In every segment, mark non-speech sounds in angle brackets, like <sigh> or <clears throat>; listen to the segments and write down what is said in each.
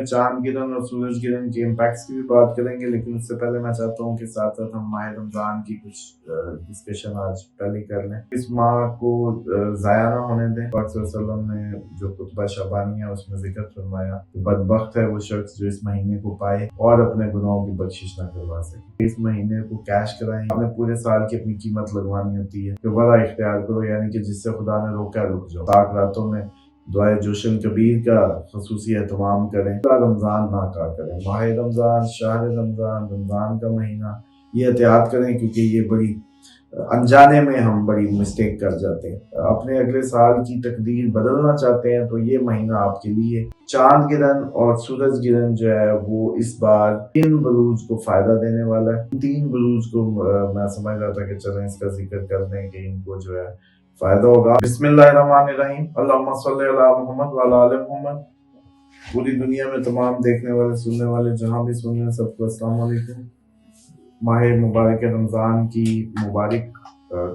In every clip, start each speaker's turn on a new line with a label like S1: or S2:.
S1: में चाँद गिरन और सूरज गिरन के इम्पैक्ट्स की भी बात करेंगे, लेकिन उससे पहले मैं चाहता हूँ कि साथ साथ हम माह रमज़ान की कुछ डिस्कशन आज पहले कर लें। इस माह को ज़ाया ना होने दें। वसल्लम ने जो कुतबा शबानी है, उसमें ज़िक्र फरमाया कि बदबख्त है वो शख्स जो इस महीने को पाए और अपने गुनाहों की बख्शिश ना करवा सके। इस महीने को कैश कराएँ। आपने पूरे साल की अपनी कीमत लगवानी होती है तो बड़ा इख्तियार करो, यानी कि जिससे खुदा ने रोका, रुक जाओ। सात रातों में दुआ जोशन कबीर का खसूसी अहतमाम करें। रमज़ान ना का करें। माह रमज़ान, शाह रमज़ान रमज़ान का महीना। ये एहतियात करें क्योंकि ये बड़ी, अनजाने में हम बड़ी मिस्टेक कर जाते हैं। अपने अगले साल की तकदीर बदलना चाहते हैं तो ये महीना आपके लिए चाँद गिरन और सूरज गिरन जो है वो इस बार तीन बलूज को फ़ायदा देने वाला है। तीन बलूज को मैं समझ रहा था कि चलें इसका ज़िक्र कर दें कि इनको जो है फ़ायदा होगा। मोहम्मद पूरी दुनिया में तमाम देखने वाले, सुनने वाले, जहाँ भी सुन रहे हैं, सबको अस्सलाम माह मुबारक रमज़ान की मुबारक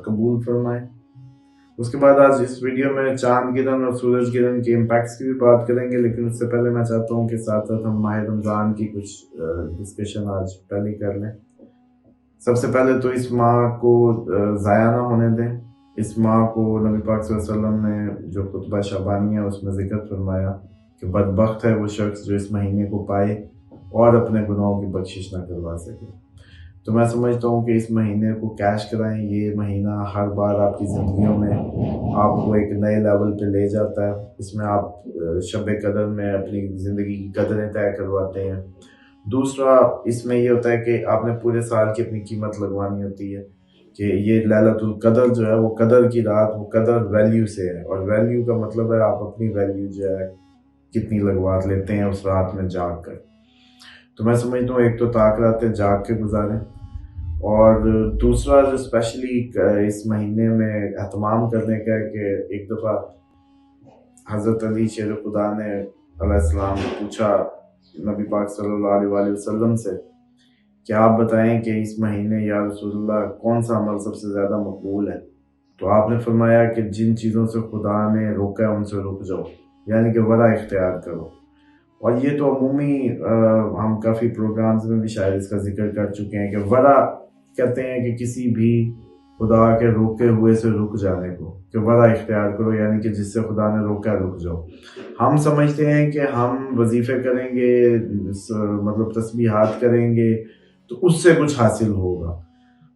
S1: कबूल फरमाए। उसके बाद आज इस वीडियो में चाँद गिरन और सूरज गिरन के इम्पैक्ट्स की भी बात करेंगे, लेकिन उससे पहले मैं चाहता हूँ कि साथ साथ हम माह रमज़ान की कुछ डिस्कशन आज पहले कर लें। सबसे पहले तो इस माह को ज़ाया ना होने दें। इस माह को नबी पाक वसल्लम ने जो खुतबा शबानी है, उसमें ज़िक्र फरमाया कि बदबख्त है वो शख्स जो इस महीने को पाए और अपने गुनाहों की बख्शिश ना करवा सके। तो मैं समझता हूँ कि इस महीने को कैश कराएँ, ये महीना हर बार आपकी ज़िंदगी में आपको एक नए लेवल पे ले जाता है। इसमें आप शब कदर में अपनी ज़िंदगी की कदरें तय करवाते हैं। दूसरा, इसमें ये होता है कि आपने पूरे साल की अपनी कीमत लगवानी होती है। कि ये लैलतुल कदर जो है, वो कदर की रात, वो कदर वैल्यू से है। और वैल्यू का मतलब है आप अपनी वैल्यू जो है, कितनी लगवा लेते हैं उस रात में जाग कर तो मैं समझता हूँ, एक तो ताक रातें जाग के गुजारें और दूसरा जो स्पेशली इस महीने में अहतमाम करने का है कि एक दफ़ा हज़रत अली शेर खुदा ने पूछा, नबी पाक सल्लल्लाहु अलैहि वसल्लम से कि आप बताएँ कि इस महीने या रसोल्ला कौन सा अमल सबसे ज़्यादा मकबूल है? तो आपने फरमाया कि जिन चीज़ों से खुदा ने रोका है, उनसे रुक जाओ, यानी कि वरा इख्तियार करो। और ये तो अमूमी हम काफ़ी प्रोग्राम्स में भी शायद इसका ज़िक्र कर चुके हैं कि वरा कहते हैं कि किसी भी खुदा के रोके हुए से रुक जाने को, कि वरा इख्तियार करो, यानी कि जिससे खुदा ने रोका रुक जाओ। हम समझते हैं कि हम वजीफ़े करेंगे मतलब तस्बीहात करेंगे तो उससे कुछ हासिल होगा।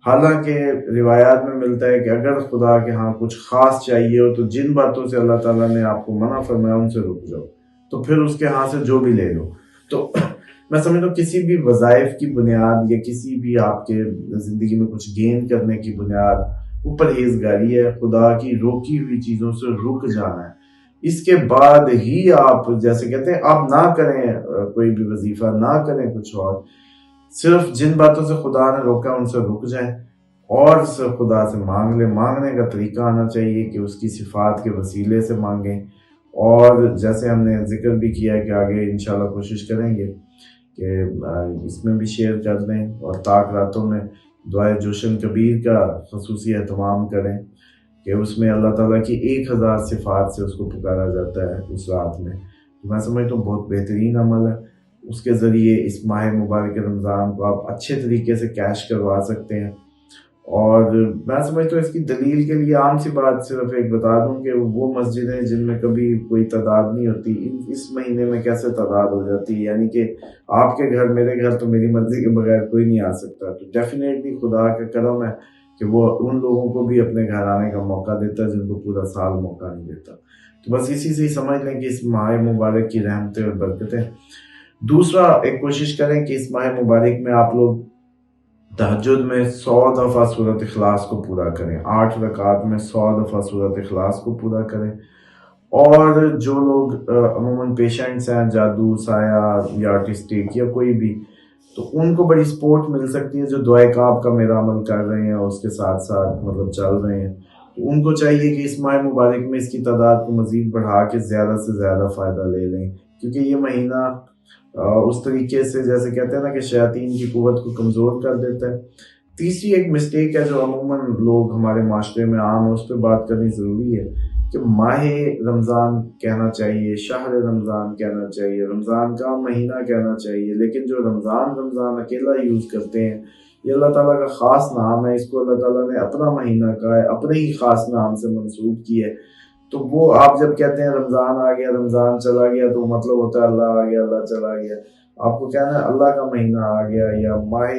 S1: हालाँकि रिवायात में मिलता है कि अगर खुदा के यहाँ कुछ खास चाहिए हो तो जिन बातों से अल्लाह ताला ने आपको मना फरमाया, उनसे रुक जाओ। तो फिर उसके यहाँ से जो भी ले लो। तो <clears throat> मैं समझता हूँ किसी भी वज़ाइफ की बुनियाद या किसी भी आपके ज़िंदगी में कुछ गेन करने की बुनियाद, वो परहेजगारी है। खुदा की रोकी हुई चीज़ों से रुक जाना है। इसके बाद ही आप, जैसे कहते हैं, आप ना करें कोई भी वजीफा, ना करें कुछ और। सिर्फ़ जिन बातों से खुदा ने रोका, उनसे रुक जाए। और सिर्फ़ खुदा से मांग ले मांगने का तरीका आना चाहिए कि उसकी सिफात के वसीले से मांगें। और जैसे हमने ज़िक्र भी किया है कि आगे इन कोशिश करेंगे कि इसमें भी शेयर कर दें और ताक रातों में दुआ जोशन कबीर का खसूसी अहतमाम करें कि उसमें अल्लाह ताला की एक हज़ार सिफात से उसको पुकारा जाता है उस रात में। तो मैं समझता तो हूँ बहुत बेहतरीन अमल है। उसके ज़रिए इस माह मुबारक रमज़ान को आप अच्छे तरीके से कैश करवा सकते हैं। और मैं समझता तो हूँ इसकी दलील के लिए आम सी बात सिर्फ़ एक बता दूँ कि वो मस्जिदें जिनमें कभी कोई तादाद नहीं होती, इन, इस महीने में कैसे तादाद हो जाती है? यानी कि आपके घर, मेरे घर तो मेरी मर्ज़ी के बगैर कोई नहीं आ सकता। तो डेफिनेटली खुदा का करम है कि वो उन लोगों को भी अपने घर आने का मौका देता है जिनको पूरा साल मौका नहीं देता। तो बस इसी से ही समझ लें कि इस माह मुबारक की रहमतें और बरकतें दूसरा एक कोशिश करें कि इस माह मुबारक में आप लोग तहजद में सौ दफ़ा सूरत अखलास को पूरा करें। आठ रकात में सौ दफ़ा सूरत अखलास को पूरा करें। और जो लोग अमूमन पेशेंट्स हैं, जादू, साया या आर्टिस्टिक या कोई भी तो उनको बड़ी सपोर्ट मिल सकती है जो दुआ काब का मेरा अमल कर रहे हैं और उसके साथ साथ मतलब चल रहे हैं। तो उनको चाहिए कि इस माह मुबारक में इसकी तादाद को मज़ीद बढ़ा के ज़्यादा से ज़्यादा फ़ायदा ले लें, क्योंकि ये महीना उस तरीके से जैसे कहते हैं ना कि शयातीन की कुत को कमज़ोर कर देता है। तीसरी एक मिस्टेक है जो अमूमन लोग हमारे माशरे में आम है, उस पर बात करनी ज़रूरी है कि माह रमज़ान कहना चाहिए, शहर रमज़ान कहना चाहिए, रमज़ान का महीना कहना चाहिए, लेकिन जो रमज़ान रमज़ान अकेला यूज़ करते हैं, ये अल्लाह ताला का ख़ास नाम है, इसको अल्लाह ताला ने अपना महीना का है, अपने ही ख़ास नाम से मंसूब किया है। तो वो आप जब कहते हैं रमज़ान आ गया, रमज़ान चला गया तो मतलब होता है अल्लाह आ गया, अल्लाह चला गया। आपको कहना है अल्लाह का महीना आ गया या माह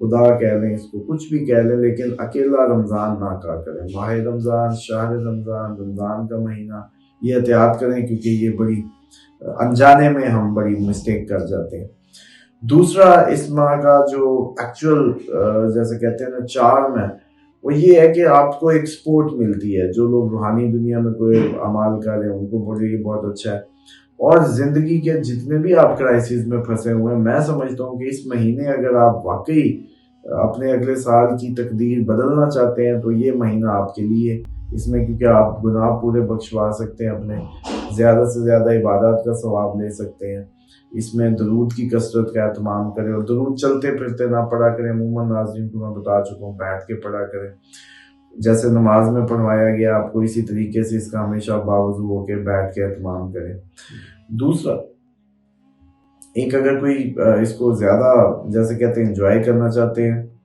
S1: खुदा कह लें इसको, कुछ भी कह लें, लेकिन अकेला रमज़ान ना कहा करें। माह रमज़ान, शाह रमज़ान रमज़ान का महीना, ये एहतियात करें, क्योंकि ये बड़ी अनजाने में हम बड़ी मिस्टेक कर जाते हैं। दूसरा इस माह का जो एक्चुअल जैसे कहते हैं ना चार्म है वो ये है कि आपको एक सपोर्ट मिलती है। जो लोग रूहानी दुनिया में कोई अमाल कर रहे हैं, उनको बोले ये बहुत अच्छा है। और ज़िंदगी के जितने भी आप क्राइसिस में फंसे हुए हैं, मैं समझता हूँ कि इस महीने अगर आप वाकई अपने अगले साल की तकदीर बदलना चाहते हैं तो ये महीना आपके लिए इसमें, क्योंकि आप गुनाह पूरे बख्शवा सकते हैं, अपने ज़्यादा से ज़्यादा इबादत का सवाब ले सकते हैं। इसमें दरूद की कसरत का अहतमाम करें और दरूद चलते फिरते ना पढ़ा करें। अमूमन नाजरन को मैं बता चुका हूँ, बैठ के पढ़ा करें। जैसे नमाज़ में पढ़वाया गया, आपको इसी तरीके से इसका हमेशा बावजू होकर बैठ के अहतमाम करें। दूसरा, एक अगर कोई इसको ज़्यादा, जैसे कहते हैं इंजॉय करना चाहते हैं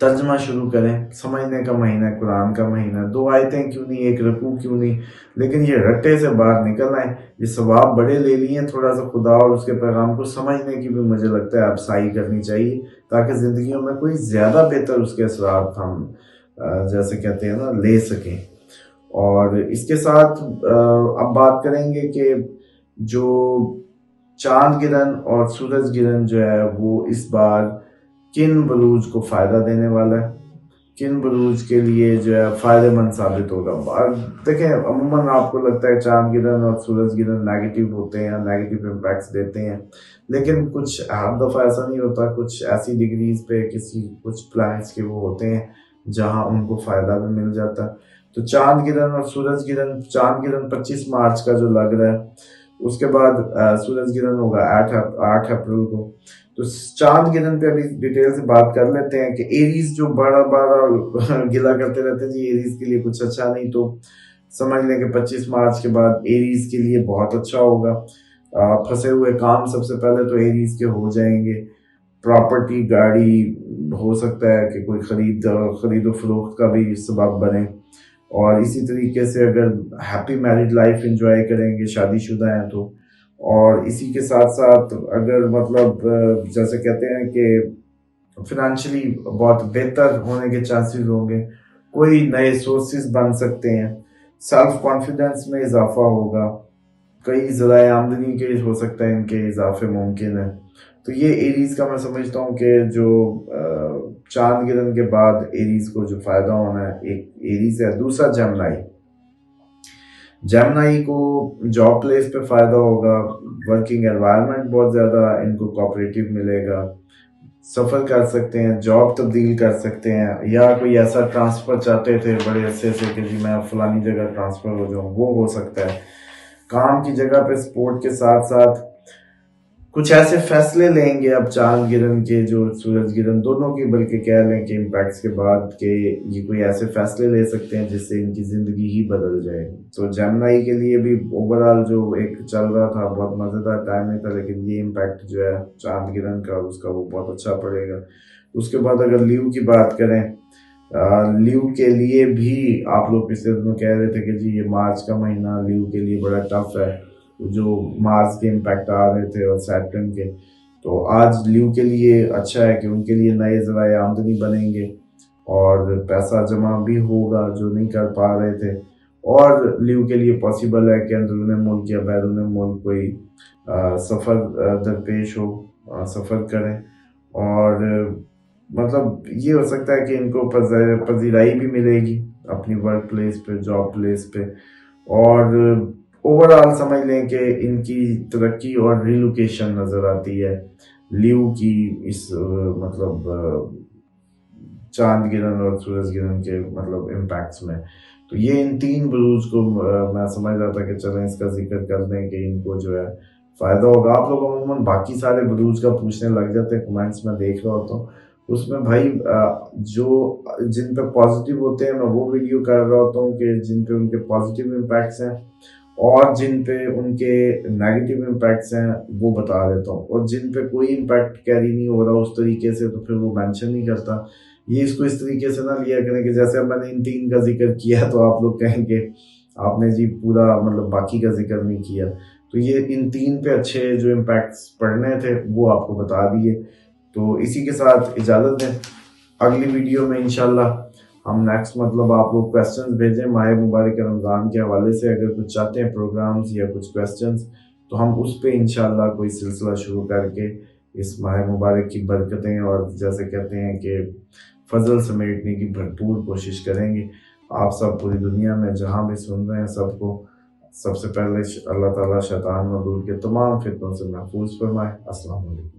S1: तर्जमा शुरू करें। समझने का महीना, कुरान का महीना। दो आयतें क्यों नहीं, एक रकू क्यों नहीं? लेकिन ये रट्टे से बाहर निकल आए। ये सवाब बड़े ले लिए थोड़ा सा खुदा और उसके पैगाम को समझने की भी मुझे लगता है अब साई करनी चाहिए, ताकि ज़िंदगी में कोई ज़्यादा बेहतर उसके असरात हम जैसे कहते हैं ना, ले सकें। और इसके साथ अब बात करेंगे कि जो चाँद गिरन और सूरज गिरन जो है, वो इस बार किन बलूज को फ़ायदा देने वाला है? किन बलूज के लिए जो है फ़ायदेमंद साबित होगा? और देखें, अमूमन आपको लगता है चाँद गिरन और सूरज गिरन नेगेटिव होते हैं नेगेटिव इम्पैक्ट्स देते हैं। लेकिन कुछ हर दफ़ा ऐसा नहीं होता। कुछ ऐसी डिग्रीज पे किसी, कुछ प्लानट्स के वो होते हैं जहाँ उनको फ़ायदा भी मिल जाता। है तो चाँद गिरन और सूरज गिरन, चाँद गिरन 25 मार्च का जो लग रहा है उसके बाद सूरज गिरन होगा आठ आठ अप्रैल को। तो चाँद गिरन पे अभी डिटेल से बात कर लेते हैं कि एरीज जो बड़ा बड़ा, <laughs> गिला करते रहते हैं, जी एरीज के लिए कुछ अच्छा नहीं तो समझ लें कि 25 मार्च के बाद एरीज के लिए बहुत अच्छा होगा। फंसे हुए काम सबसे पहले तो एरीज के हो जाएँगे। प्रॉपर्टी गाड़ी, हो सकता है कि कोई खरीद खरीदो फरोख्त का भी सबब बने। और इसी तरीके से अगर हैप्पी मैरिड लाइफ इंजॉय करेंगे, शादीशुदा हैं तो। और इसी के साथ साथ अगर मतलब जैसे कहते हैं कि फिनेंशियली बहुत बेहतर होने के चांसेस होंगे, कोई नए सोर्सेज बन सकते हैं। सेल्फ कॉन्फिडेंस में इजाफा होगा। कई ज़रा आमदनी के हो सकता है इनके इजाफे मुमकिन है। तो ये एरीज का मैं समझता हूँ कि जो चाँद गिरन के बाद एरीज को जो फ़ायदा होना है, एक एरीज है, दूसरा जमनाई जमनाई को जॉब प्लेस पे फ़ायदा होगा वर्किंग एनवायरनमेंट बहुत ज़्यादा इनको कॉपरेटिव मिलेगा। सफ़र कर सकते हैं जॉब तब्दील कर सकते हैं, या कोई ऐसा ट्रांसफ़र चाहते थे, बड़े अरसे से कि जी मैं फलानी जगह ट्रांसफ़र हो जाऊँ, वो हो सकता है। काम की जगह पे सपोर्ट के साथ साथ कुछ ऐसे फैसले लेंगे अब चाँद गिरन के, जो सूरज गिरन, दोनों की, बल्कि कह लें कि इम्पैक्ट्स के बाद के ये कोई ऐसे फैसले ले सकते हैं जिससे इनकी ज़िंदगी ही बदल जाए तो जमनाई के लिए भी ओवरऑल जो एक चल रहा था, बहुत मज़ेदार टाइम था, लेकिन ये इम्पैक्ट जो है चाँद गिरन का, उसका वो बहुत अच्छा पड़ेगा। उसके बाद अगर लीव की बात करें लीव के लिए भी आप लोग पिछले दिनों कह रहे थे कि जी ये मार्च का महीना लीव के लिए बड़ा टफ है। जो मार्स के इम्पैक्ट आ रहे थे और सैटर्न के तो आज लीव के लिए अच्छा है कि उनके लिए नए जराए आमदनी बनेंगे और पैसा जमा भी होगा जो नहीं कर पा रहे थे। और लीव के लिए पॉसिबल है कि अंदरून मुल्क या बैरून मुल्क कोई सफ़र दरपेश हो सफ़र करें। और मतलब ये हो सकता है कि इनको पजीराई भी मिलेगी अपनी वर्क प्लेस पे जॉब प्लेस पे। और ओवरऑल समझ लें कि इनकी तरक्की और रिलोकेशन नज़र आती है। लीव की इस मतलब चाँद गिरन और सूरज गिरन के मतलब इम्पैक्ट्स में। तो ये इन तीन ब्लूज को मैं समझ रहा था कि चलें इसका ज़िक्र कर दें कि इनको जो है फ़ायदा होगा। आप लोग अमूमन बाकी सारे ब्लूज का पूछने लग जाते हैं कमेंट्स में देख रहा होता हूँ। उसमें भाई जो, जिन पे पॉजिटिव होते हैं, मैं वो वीडियो कर रहा होता हूँ कि जिन पे उनके पॉजिटिव इम्पैक्ट्स हैं। और जिन पे उनके नेगेटिव इम्पैक्ट्स हैं, वो बता देता हूँ। और जिन पे कोई इम्पैक्ट कैरी नहीं हो रहा उस तरीके से तो फिर वो मेंशन नहीं करता। ये इसको इस तरीके से ना लिया करें कि जैसे अब मैंने इन तीन का ज़िक्र किया तो आप लोग कहेंगे, आपने जी पूरा मतलब बाकी का ज़िक्र नहीं किया। तो ये इन तीन पे अच्छे जो इम्पैक्ट्स पढ़ने थे, वो आपको बता दिए। तो इसी के साथ इजाज़त दें। अगली वीडियो में इंशाल्लाह हम नेक्स्ट मतलब आप लोग क्वेश्चंस भेजें माह मुबारक रमज़ान के हवाले से। अगर कुछ चाहते हैं प्रोग्राम्स या कुछ क्वेश्चंस तो हम उस पर इंशाल्लाह कोई सिलसिला शुरू करके इस माह मुबारक की बरकतें और जैसे कहते हैं कि फजल समेटने की भरपूर कोशिश करेंगे। आप सब पूरी दुनिया में जहाँ भी सुन रहे हैं सबको सबसे पहले अल्लाह ताला शैतान मदूर के तमाम फितनों से महफूज फरमाए। अस्सलाम वालेकुम